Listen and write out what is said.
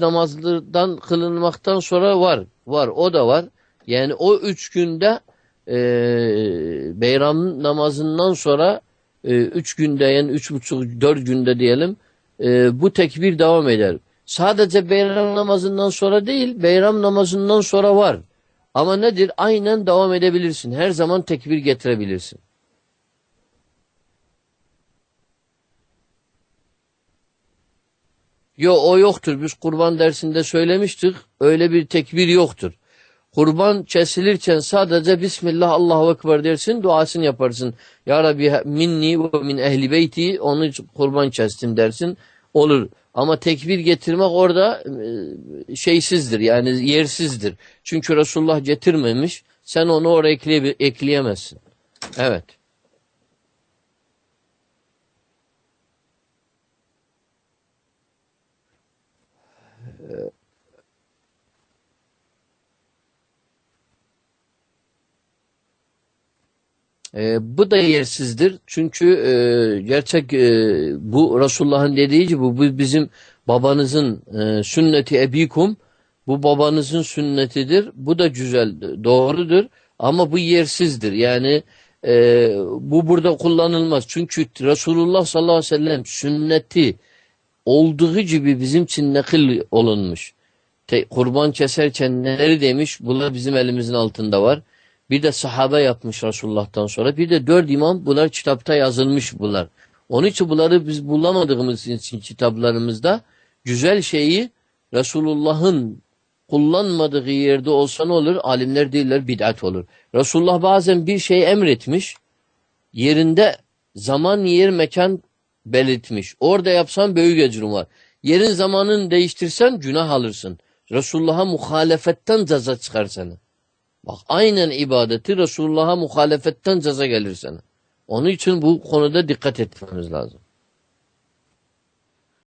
namazlardan kılınmaktan sonra var. Var. O da var. Yani o üç günde e, beyram namazından sonra e, üç günde yani üç buçuk dört günde diyelim e, bu tekbir devam eder. Sadece beyram namazından sonra değil beyram namazından sonra var. Ama nedir? Aynen devam edebilirsin. Her zaman tekbir getirebilirsin. Yo o yoktur. Biz kurban dersinde söylemiştik. Öyle bir tekbir yoktur. Kurban kesilirken sadece Bismillah Allahu Ekber dersin, duasını yaparsın. Ya Rabbi minni ve min ehli beyti onu kurban kestim dersin. Olur. Ama tekbir getirmek orada e, şeysizdir yani yersizdir. Çünkü Resulullah getirmemiş. Sen onu oraya ekleye, ekleyemezsin. Evet. E, bu da yersizdir. Çünkü e, gerçek e, bu Resulullah'ın dediği gibi bu bizim babanızın e, sünneti ebikum bu babanızın sünnetidir. Bu da güzel, doğrudur. Ama bu yersizdir. Yani e, bu burada kullanılmaz. Çünkü Resulullah sallallahu aleyhi ve sellem sünneti olduğu gibi bizim için nakil olunmuş. Te, kurban keserken neleri demiş? Bunlar bizim elimizin altında var. Bir de sahabe yapmış Resulullah'tan sonra. Bir de dört imam bunlar kitapta yazılmış bunlar. Onun için bunları biz bulamadığımız için kitaplarımızda güzel şeyi Resulullah'ın kullanmadığı yerde olsa ne olur? Alimler değiller bid'at olur. Resulullah bazen bir şey emretmiş. Yerinde zaman, yer, mekan belirtmiş. Orada yapsan büyük ecrin var. Yerin zamanını değiştirsen günah alırsın. Resulullah'a muhalefetten ceza çıkar seni. Bak aynen ibadeti Resulullah'a muhalefetten ceza gelir sana. Onun için bu konuda dikkat etmemiz lazım.